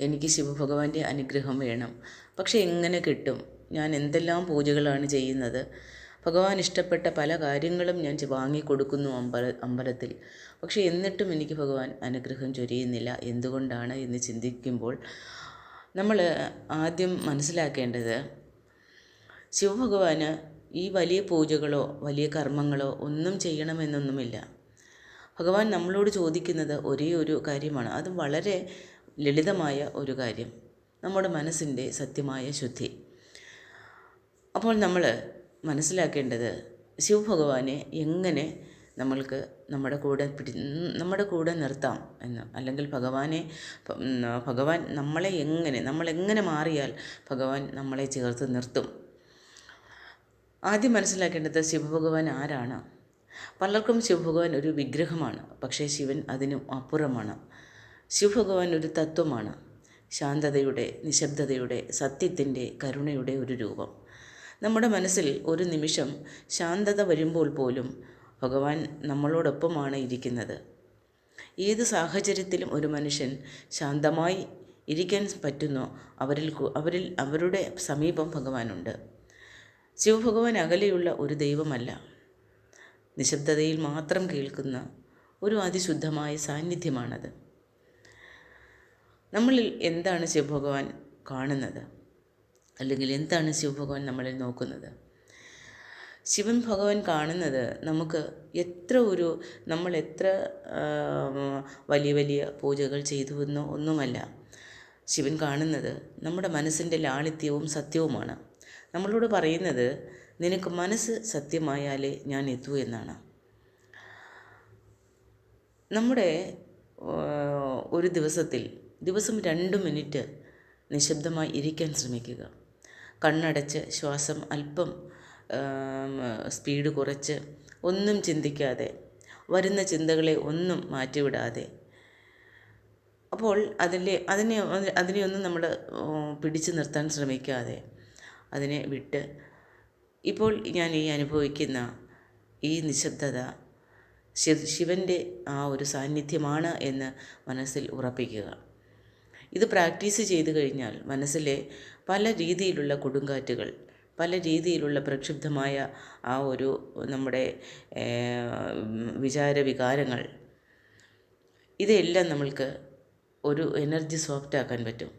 എനിക്ക് ശിവഭഗവാന്റെ അനുഗ്രഹം വേണം. പക്ഷെ എങ്ങനെ കിട്ടും? ഞാൻ എന്തെല്ലാം പൂജകളാണ് ചെയ്യുന്നത്? ഭഗവാൻ ഇഷ്ടപ്പെട്ട പല കാര്യങ്ങളും ഞാൻ വാങ്ങിക്കൊടുക്കുന്നു അമ്പല അമ്പലത്തിൽ. പക്ഷെ എന്നിട്ടും എനിക്ക് ഭഗവാൻ അനുഗ്രഹം ചൊരിയുന്നില്ല. എന്തുകൊണ്ടാണ് എന്ന് ചിന്തിക്കുമ്പോൾ നമ്മൾ ആദ്യം മനസ്സിലാക്കേണ്ടത് ശിവഭഗവാന് ഈ വലിയ പൂജകളോ വലിയ കർമ്മങ്ങളോ ഒന്നും ചെയ്യണമെന്നൊന്നുമില്ല. ഭഗവാൻ നമ്മളോട് ചോദിക്കുന്നത് ഒരേ ഒരു കാര്യമാണ്. അത് വളരെ ലളിതമായ ഒരു കാര്യം. നമ്മുടെ മനസ്സിന്റെ സത്യമായ ശുദ്ധി. അപ്പോൾ നമ്മൾ മനസ്സിലാക്കേണ്ടത് ശിവഭഗവാനെ എങ്ങനെ നമ്മൾക്ക് നമ്മുടെ കൂടെ പിടി നമ്മുടെ കൂടെ നിർത്താം എന്ന്. അല്ലെങ്കിൽ ഭഗവാനെ ഭഗവാൻ നമ്മളെ എങ്ങനെ നമ്മളെങ്ങനെ മാറിയാൽ ഭഗവാൻ നമ്മളെ ചേർത്ത് നിർത്തും? ആദ്യം മനസ്സിലാക്കേണ്ടത് ശിവഭഗവാൻ ആരാണ്? പലർക്കും ശിവഭഗവാൻ ഒരു വിഗ്രഹമാണ്. പക്ഷേ ശിവൻ അതിനും അപ്പുറമാണ്. ശിവഭഗവാൻ ഒരു തത്വമാണ്. ശാന്തതയുടെ നിശബ്ദതയുടെ സത്യത്തിന്റെ കരുണയുടെ ഒരു രൂപം. നമ്മുടെ മനസ്സിൽ ഒരു നിമിഷം ശാന്തത വരുമ്പോൾ പോലും ഭഗവാൻ നമ്മളോടൊപ്പമാണ് ഇരിക്കുന്നത്. ഏത് സാഹചര്യത്തിലും ഒരു മനുഷ്യൻ ശാന്തമായി ഇരിക്കാൻ പറ്റുന്നോ അവരിൽ അവരിൽ അവരുടെ സമീപം ഭഗവാനുണ്ട്. ശിവഭഗവാൻ അകലെയുള്ള ഒരു ദൈവമല്ല. നിശബ്ദതയിൽ മാത്രം കേൾക്കുന്ന ഒരു അതിശുദ്ധമായ സാന്നിധ്യമാണത്. നമ്മളിൽ എന്താണ് ശിവഭഗവാൻ കാണുന്നത്? അല്ലെങ്കിൽ എന്താണ് ശിവഭഗവാൻ നമ്മളിൽ നോക്കുന്നത്? ശിവൻ ഭഗവാൻ കാണുന്നത് നമുക്ക് എത്ര ഒരു നമ്മൾ എത്ര വലിയ വലിയ പൂജകൾ ചെയ്തു എന്നോ ഒന്നുമല്ല. ശിവൻ കാണുന്നത് നമ്മുടെ മനസ്സിന്റെ ലാളിത്യവും സത്യവുമാണ്. നമ്മളോട് പറയുന്നത് നിനക്ക് മനസ്സ് സത്യമായാലേ ഞാൻ എത്തൂ എന്നാണ്. നമ്മുടെ ഒരു ദിവസത്തിൽ ദിവസം രണ്ട് മിനിറ്റ് നിശബ്ദമായി ഇരിക്കാൻ ശ്രമിക്കുക. കണ്ണടച്ച് ശ്വാസം അല്പം സ്പീഡ് കുറച്ച് ഒന്നും ചിന്തിക്കാതെ വരുന്ന ചിന്തകളെ ഒന്നും മാറ്റിവിടാതെ. അപ്പോൾ അതിലെ അതിനെ അതിനെയൊന്നും നമ്മൾ പിടിച്ചു നിർത്താൻ ശ്രമിക്കാതെ അതിനെ വിട്ട് ഇപ്പോൾ ഞാൻ ഈ അനുഭവിക്കുന്ന ഈ നിശബ്ദത ശിവന്റെ ആ ഒരു സാന്നിധ്യമാണ് എന്ന് മനസ്സിൽ ഉറപ്പിക്കുക. ഇത് പ്രാക്ടീസ് ചെയ്തു കഴിഞ്ഞാൽ മനസ്സിലെ പല രീതിയിലുള്ള കൊടുങ്കാറ്റുകൾ പല രീതിയിലുള്ള പ്രക്ഷുബ്ധമായ ആ ഒരു നമ്മുടെ വിചാരവികാരങ്ങൾ വിചാര വികാരങ്ങൾ ഇതെല്ലാം നമ്മൾക്ക് ഒരു എനർജി സോഫ്റ്റ് ആക്കാൻ പറ്റും.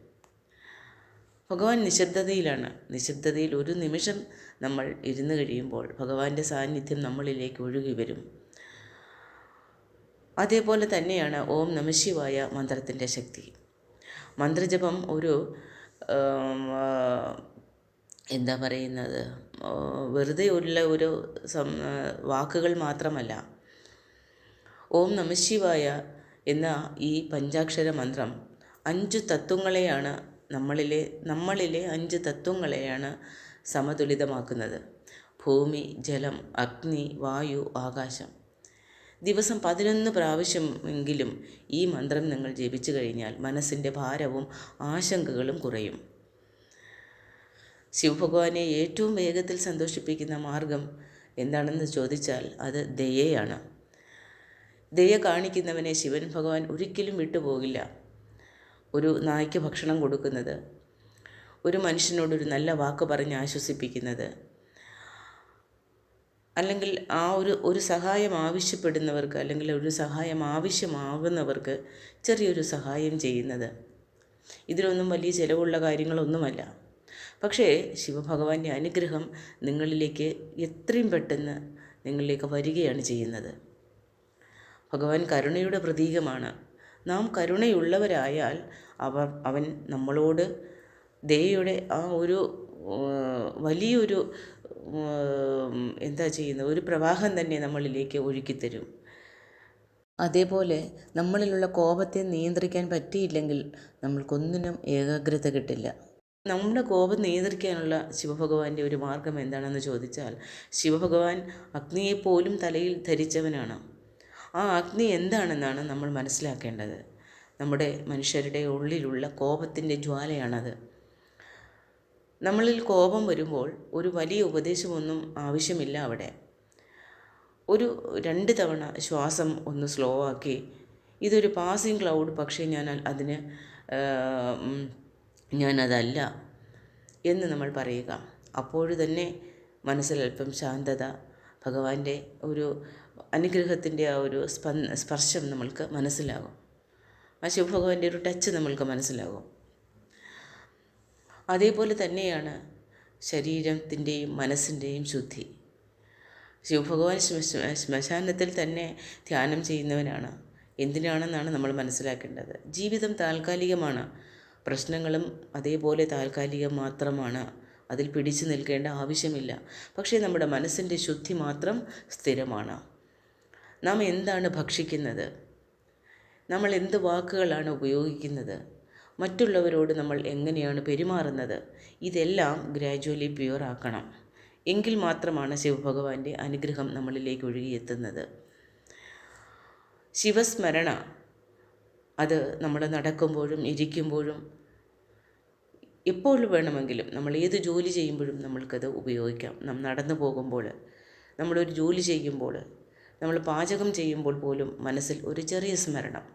ഭഗവാൻ നിശബ്ദതയിലാണ്. നിശബ്ദതയിൽ ഒരു നിമിഷം നമ്മൾ ഇരുന്ന് കഴിയുമ്പോൾ ഭഗവാന്റെ സാന്നിധ്യം നമ്മളിലേക്ക് ഒഴുകി വരും. അതേപോലെ തന്നെയാണ് ഓം നമശിവായ മന്ത്രത്തിന്റെ ശക്തി. മന്ത്രജപം ഒരു എന്താ പറയുന്നത് വെറുതെ ഉള്ള ഒരു വാക്കുകൾ മാത്രമല്ല. ഓം നമശിവായ എന്ന ഈ പഞ്ചാക്ഷര മന്ത്രം അഞ്ച് തത്വങ്ങളെയാണ് നമ്മളിലെ നമ്മളിലെ അഞ്ച് തത്വങ്ങളെയാണ് സമതുലിതമാക്കുന്നത്. ഭൂമി ജലം അഗ്നി വായു ആകാശം. ദിവസം പതിനൊന്ന് പ്രാവശ്യമെങ്കിലും ഈ മന്ത്രം നിങ്ങൾ ജപിച്ചു കഴിഞ്ഞാൽ മനസ്സിന്റെ ഭാരവും ആശങ്കകളും കുറയും. ശിവഭഗവാനെ ഏറ്റവും വേഗത്തിൽ സന്തോഷിപ്പിക്കുന്ന മാർഗം എന്താണെന്ന് ചോദിച്ചാൽ അത് ദയയാണ്. ദയ കാണിക്കുന്നവനെ ശിവൻ ഭഗവാൻ ഒരിക്കലും വിട്ടുപോകില്ല. ഒരു നായ്ക്ക് ഭക്ഷണം കൊടുക്കുന്നത് ഒരു മനുഷ്യനോടൊരു നല്ല വാക്ക് പറഞ്ഞ് ആശ്വസിപ്പിക്കുന്നത് അല്ലെങ്കിൽ ആ ഒരു ഒരു സഹായം ആവശ്യപ്പെടുന്നവർക്ക് അല്ലെങ്കിൽ ഒരു സഹായം ആവശ്യമാകുന്നവർക്ക് ചെറിയൊരു സഹായം ചെയ്യുന്നത്. ഇതിലൊന്നും വലിയ ചിലവുള്ള കാര്യങ്ങളൊന്നുമല്ല. പക്ഷേ ശിവഭഗവാന്റെ അനുഗ്രഹം നിങ്ങളിലേക്ക് എത്രയും പെട്ടെന്ന് നിങ്ങളിലേക്ക് വരികയാണ് ചെയ്യുന്നത്. ഭഗവാൻ കരുണയുടെ പ്രതീകമാണ്. നാം കരുണയുള്ളവരായാൽ അവർ അവൻ നമ്മളോട് ദയയുടെ ആ ഒരു വലിയൊരു എന്താ ചെയ്യുന്നത്? ഒരു പ്രവാഹം തന്നെ നമ്മളിലേക്ക് ഒഴുക്കിത്തരും. അതേപോലെ നമ്മളിലുള്ള കോപത്തെ നിയന്ത്രിക്കാൻ പറ്റിയില്ലെങ്കിൽ നമ്മൾക്കൊന്നിനും ഏകാഗ്രത കിട്ടില്ല. നമ്മുടെ കോപം നിയന്ത്രിക്കാനുള്ള ശിവഭഗവാന്റെ ഒരു മാർഗം എന്താണെന്ന് ചോദിച്ചാൽ ശിവഭഗവാൻ അഗ്നിയെപ്പോലും തലയിൽ ധരിച്ചവനാണ്. ആ അഗ്നി എന്താണെന്നാണ് നമ്മൾ മനസ്സിലാക്കേണ്ടത്. നമ്മുടെ മനുഷ്യരുടെ ഉള്ളിലുള്ള കോപത്തിന്റെ ജ്വാലയാണത്. നമ്മളിൽ കോപം വരുമ്പോൾ ഒരു വലിയ ഉപദേശമൊന്നും ആവശ്യമില്ല അവിടെ. ഒരു രണ്ട് തവണ ശ്വാസം ഒന്ന് സ്ലോ ആക്കി. ഇതൊരു പാസിങ് ക്ലൗഡ് പക്ഷേ ഞാൻ അതിന് ഞാനതല്ല എന്ന് നമ്മൾ പറയുക. അപ്പോൾ തന്നെ മനസ്സിലല്പം ശാന്തത ഭഗവാന്റെ ഒരു അനുഗ്രഹത്തിന്റെ ആ ഒരു സ്പർശം നമ്മൾക്ക് മനസ്സിലാകും. ആ ശിവഭഗവാന്റെ ഒരു ടച്ച് നമ്മൾക്ക് മനസ്സിലാകും. അതേപോലെ തന്നെയാണ് ശരീരത്തിന്റെയും മനസ്സിന്റെയും ശുദ്ധി. ശിവഭഗവാൻ ശ്മശാനത്തിൽ തന്നെ ധ്യാനം ചെയ്യുന്നവനാണ്. എന്തിനാണെന്നാണ് നമ്മൾ മനസ്സിലാക്കേണ്ടത്? ജീവിതം താൽക്കാലികമാണ്. പ്രശ്നങ്ങളും അതേപോലെ താൽക്കാലികം മാത്രമാണ്. അതിൽ പിടിച്ചു നിൽക്കേണ്ട ആവശ്യമില്ല. പക്ഷേ നമ്മുടെ മനസ്സിന്റെ ശുദ്ധി മാത്രം സ്ഥിരമാണ്. നാം എന്താണ് ഭക്ഷിക്കുന്നത്? നമ്മൾ എന്ത് വാക്കുകളാണ് ഉപയോഗിക്കുന്നത്? മറ്റുള്ളവരോട് നമ്മൾ എങ്ങനെയാണ് പെരുമാറുന്നത്? ഇതെല്ലാം ഗ്രാജുവലി പ്യുവർ ആക്കണം. എങ്കിൽ മാത്രമാണ് ശിവഭഗവാന്റെ അനുഗ്രഹം നമ്മളിലേക്ക് ഒഴുകിയെത്തുന്നത്. ശിവസ്മരണ അത് നമ്മൾ നടക്കുമ്പോഴും ഇരിക്കുമ്പോഴും എപ്പോൾ വേണമെങ്കിലും നമ്മൾ ഏത് ജോലി ചെയ്യുമ്പോഴും നമ്മൾക്കത് ഉപയോഗിക്കാം. നാം നടന്നു പോകുമ്പോൾ നമ്മളൊരു ജോലി ചെയ്യുമ്പോൾ നമ്മൾ പാചകം ചെയ്യുമ്പോൾ പോലും മനസ്സിൽ ഒരു ചെറിയ സ്മരണം.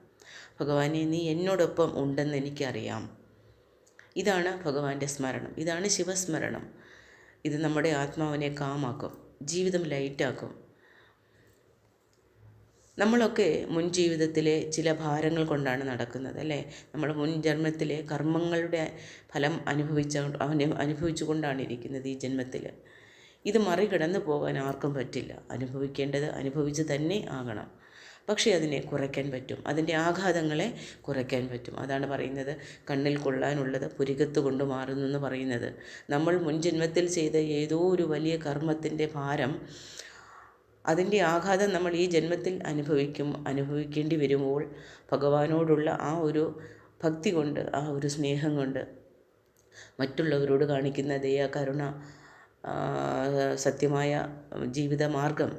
ഭഗവാനെ നീ എന്നോടൊപ്പം ഉണ്ടെന്ന് എനിക്കറിയാം. ഇതാണ് ഭഗവാന്റെ സ്മരണം. ഇതാണ് ശിവസ്മരണം. ഇത് നമ്മുടെ ആത്മാവിനെ കാമാക്കും ജീവിതം ലൈറ്റാക്കും. നമ്മളൊക്കെ മുൻ ജീവിതത്തിലെ ചില ഭാരങ്ങൾ കൊണ്ടാണ് നടക്കുന്നത് അല്ലേ? നമ്മൾ മുൻ ജന്മത്തിലെ കർമ്മങ്ങളുടെ ഫലം അനുഭവിച്ച അനുഭവിച്ചു കൊണ്ടാണ് ഇരിക്കുന്നത് ഈ ജന്മത്തിൽ ഇത് മറികടന്നു പോകാൻ ആർക്കും പറ്റില്ല. അനുഭവിക്കേണ്ടത് അനുഭവിച്ച് തന്നെ ആകണം. പക്ഷേ അതിനെ കുറയ്ക്കാൻ പറ്റും. അതിന്റെ ആഘാതങ്ങളെ കുറയ്ക്കാൻ പറ്റും. അതാണ് പറയുന്നത് കണ്ണിൽ കൊള്ളാനുള്ളത് പുരികത്ത് കൊണ്ട് മാറുന്നു എന്ന് പറയുന്നത്. നമ്മൾ മുൻജന്മത്തിൽ ചെയ്ത ഏതോ ഒരു വലിയ കർമ്മത്തിന്റെ ഭാരം അതിന്റെ ആഘാതം നമ്മൾ ഈ ജന്മത്തിൽ അനുഭവിക്കും അനുഭവിക്കേണ്ടി വരുമ്പോൾ ഭഗവാനോടുള്ള ആ ഒരു ഭക്തി കൊണ്ട് ആ ഒരു സ്നേഹം കൊണ്ട് മറ്റുള്ളവരോട് കാണിക്കുന്ന ദയ കരുണ സത്യമായ ജീവിതമാർഗം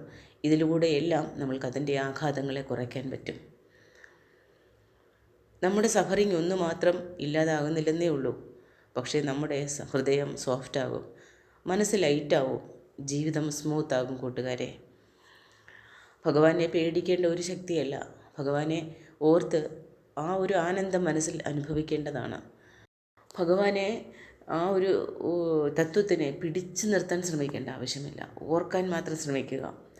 ഇതിലൂടെയെല്ലാം നമ്മൾക്ക് അതിന്റെ ആഘാതങ്ങളെ കുറയ്ക്കാൻ പറ്റും. നമ്മുടെ സഫറിങ് ഒന്ന് മാത്രം ഇല്ലാതാകുന്നില്ലെന്നേ ഉള്ളൂ. പക്ഷേ നമ്മുടെ ഹൃദയം സോഫ്റ്റാകും. മനസ്സ് ലൈറ്റാവും. ജീവിതം സ്മൂത്താകും കൂട്ടുകാരെ. ഭഗവാനെ പേടിക്കേണ്ട ഒരു ശക്തിയല്ല. ഭഗവാനെ ഓർത്ത് ആ ഒരു ആനന്ദം മനസ്സിൽ അനുഭവിക്കേണ്ടതാണ്. ഭഗവാനെ ആ ഒരു തത്വത്തിനെ പിടിച്ചു നിർത്താൻ ശ്രമിക്കേണ്ട ആവശ്യമില്ല. ഓർക്കാൻ മാത്രം ശ്രമിക്കുക.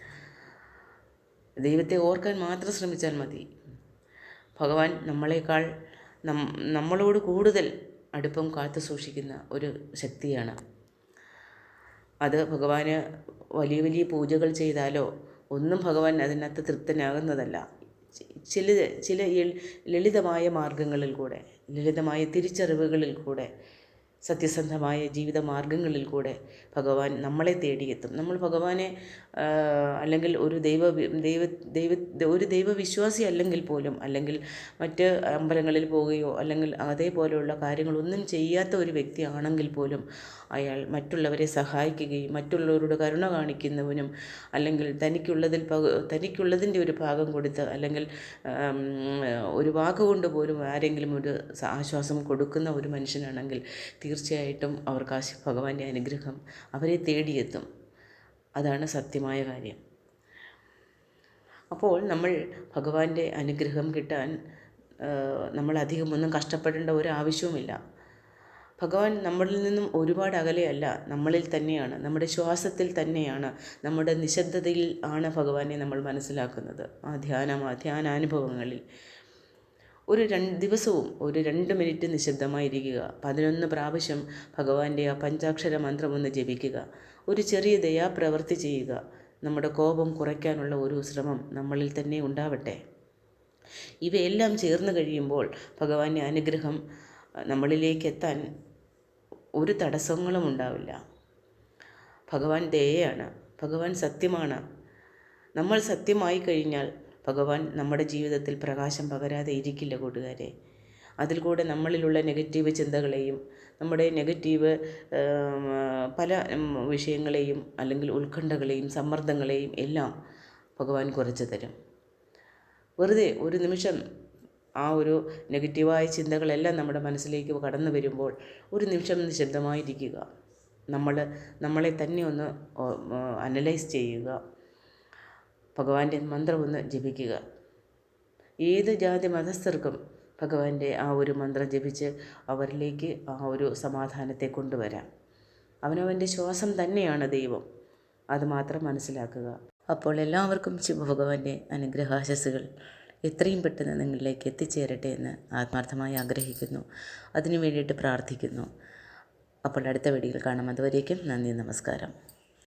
ദൈവത്തെ ഓർക്കാൻ മാത്രം ശ്രമിച്ചാൽ മതി. ഭഗവാൻ നമ്മളെക്കാൾ നമ്മളോട് കൂടുതൽ അടുപ്പം കാത്തു സൂക്ഷിക്കുന്ന ഒരു ശക്തിയാണ്. അത് ഭഗവാന് വലിയ വലിയ പൂജകൾ ചെയ്താലോ ഒന്നും ഭഗവാൻ അതിനകത്ത് തൃപ്തനാകുന്നതല്ല. ചില ചില ലളിതമായ മാർഗങ്ങളിൽ കൂടെ ലളിതമായ തിരിച്ചറിവുകളിൽ കൂടെ സത്യസന്ധമായ ജീവിത മാർഗങ്ങളിൽ കൂടെ ഭഗവാൻ നമ്മളെ തേടിയെത്തും. നമ്മൾ ഭഗവാനെ അല്ലെങ്കിൽ ഒരു ദൈവ ദൈവ ദൈവ ഒരു ദൈവവിശ്വാസി അല്ലെങ്കിൽ പോലും അല്ലെങ്കിൽ മറ്റ് അമ്പലങ്ങളിൽ പോവുകയോ അല്ലെങ്കിൽ അതേപോലെയുള്ള കാര്യങ്ങളൊന്നും ചെയ്യാത്ത ഒരു വ്യക്തിയാണെങ്കിൽ പോലും അയാൾ മറ്റുള്ളവരെ സഹായിക്കുകയും മറ്റുള്ളവരോട് കരുണ കാണിക്കുന്നവനും അല്ലെങ്കിൽ തനിക്കുള്ളതിൽ തനിക്കുള്ളതിന്റെ ഒരു ഭാഗം കൊടുത്ത് അല്ലെങ്കിൽ ഒരു വാക്കുകൊണ്ട് പോലും ആരെങ്കിലും ഒരു ആശ്വാസം കൊടുക്കുന്ന ഒരു മനുഷ്യനാണെങ്കിൽ തീർച്ചയായിട്ടും അവർക്ക് ആ ഭഗവാന്റെ അനുഗ്രഹം അവരെ തേടിയെത്തും. അതാണ് സത്യമായ കാര്യം. അപ്പോൾ നമ്മൾ ഭഗവാന്റെ അനുഗ്രഹം കിട്ടാൻ നമ്മൾ അധികമൊന്നും കഷ്ടപ്പെടേണ്ട ഒരു ആവശ്യവുമില്ല. ഭഗവാൻ നമ്മളിൽ നിന്നും ഒരുപാട് അകലെയല്ല നമ്മളിൽ തന്നെയാണ് നമ്മുടെ ശ്വാസത്തിൽ തന്നെയാണ് നമ്മുടെ നിശബ്ദതയിൽ ആണ് ഭഗവാനെ നമ്മൾ മനസ്സിലാക്കുന്നത് ആ ധ്യാനം ധ്യാനാനുഭവങ്ങളിൽ. ഒരു രണ്ട് ദിവസവും ഒരു രണ്ട് മിനിറ്റ് നിശബ്ദമായിരിക്കുക പതിനൊന്ന് പ്രാവശ്യം ഭഗവാന്റെ ആ പഞ്ചാക്ഷര മന്ത്രമൊന്ന് ജപിക്കുക ഒരു ചെറിയ ദയാപ്രവൃത്തി ചെയ്യുക നമ്മുടെ കോപം കുറയ്ക്കാനുള്ള ഒരു ശ്രമം നമ്മളിൽ തന്നെ ഉണ്ടാവട്ടെ. ഇവയെല്ലാം ചേർന്ന് കഴിയുമ്പോൾ ഭഗവാന്റെ അനുഗ്രഹം നമ്മളിലേക്ക് എത്താൻ ഒരു തടസ്സങ്ങളും ഉണ്ടാവില്ല. ഭഗവാൻ ദയയാണ്. ഭഗവാൻ സത്യമാണ്. നമ്മൾ സത്യമായി കഴിഞ്ഞാൽ ഭഗവാൻ നമ്മുടെ ജീവിതത്തിൽ പ്രകാശം പകരാതെ ഇരിക്കില്ല കൂട്ടുകാരെ. അതിൽ കൂടെ നമ്മളിലുള്ള നെഗറ്റീവ് ചിന്തകളെയും നമ്മുടെ നെഗറ്റീവ് പല വിഷയങ്ങളെയും അല്ലെങ്കിൽ ഉത്കണ്ഠകളെയും സമ്മർദ്ദങ്ങളെയും എല്ലാം ഭഗവാൻ കുറച്ച് തരും. വെറുതെ ഒരു നിമിഷം ആ ഒരു നെഗറ്റീവായ ചിന്തകളെല്ലാം നമ്മുടെ മനസ്സിലേക്ക് കടന്നു വരുമ്പോൾ ഒരു നിമിഷം നിശബ്ദമായിരിക്കുക. നമ്മൾ നമ്മളെ തന്നെ ഒന്ന് അനലൈസ് ചെയ്യുക. ഭഗവാന്റെ മന്ത്രം ഒന്ന് ജപിക്കുക. ഏത് ജാതി മതസ്ഥർക്കും ഭഗവാന്റെ ആ ഒരു മന്ത്രം ജപിച്ച് അവരിലേക്ക് ആ ഒരു സമാധാനത്തെ കൊണ്ടുവരാം. അവനവന്റെ ശ്വാസം തന്നെയാണ് ദൈവം. അതുമാത്രം മനസ്സിലാക്കുക. അപ്പോൾ എല്ലാവർക്കും ശിവഭഗവാന്റെ അനുഗ്രഹാശസ്സുകൾ. എത്രയും പെട്ടെന്ന് നിങ്ങളിലേക്ക് എത്തിച്ചേരട്ടെ എന്ന് ആത്മാർത്ഥമായി ആഗ്രഹിക്കുന്നു. അതിനു വേണ്ടിയിട്ട് പ്രാർത്ഥിക്കുന്നു. അപ്പോൾ അടുത്ത വീഡിയോയിൽ കാണാം. അതുവരേക്കും നന്ദി നമസ്കാരം.